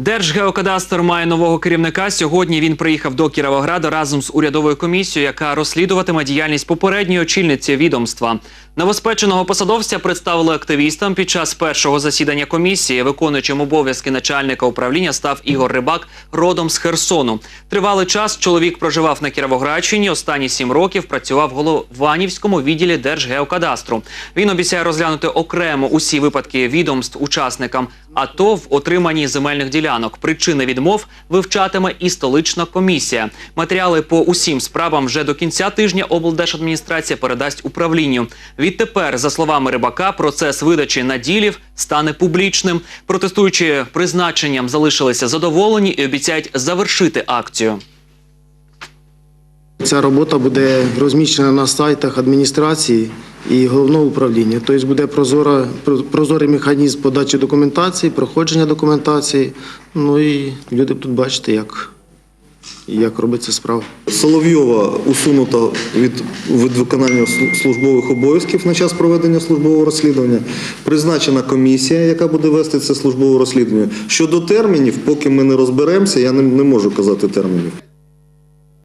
Держгеокадастр має нового керівника. Сьогодні він приїхав до Кіровограда разом з урядовою комісією, яка розслідуватиме діяльність попередньої очільниці відомства. Новоспеченого посадовця представили активістам під час першого засідання комісії. Виконуючим обов'язки начальника управління став Ігор Рибак, родом з Херсону. Тривалий час чоловік проживав на Кіровоградщині. Останні сім років працював в Голованівському відділі Держгеокадастру. Він обіцяє розглянути окремо усі випадки відомств учасникам АТО в отриманні земельних ділянок. Причини відмов вивчатиме і столична комісія. Матеріали по усім справам вже до кінця тижня облдержадміністрація передасть управлінню. Відтепер, за словами Рибака, процес видачі наділів стане публічним. Протестуючи призначенням, залишилися задоволені і обіцяють завершити акцію. Ця робота буде розміщена на сайтах адміністрації і головного управління. Тобто буде прозора, прозорий механізм подачі документації, проходження документації. Ну і люди будуть бачити, як, як робиться справа. Соловйова усунута від, від виконання службових обов'язків на час проведення службового розслідування. Призначена комісія, яка буде вести це службове розслідування. Щодо термінів, поки ми не розберемося, я не, не можу казати термінів.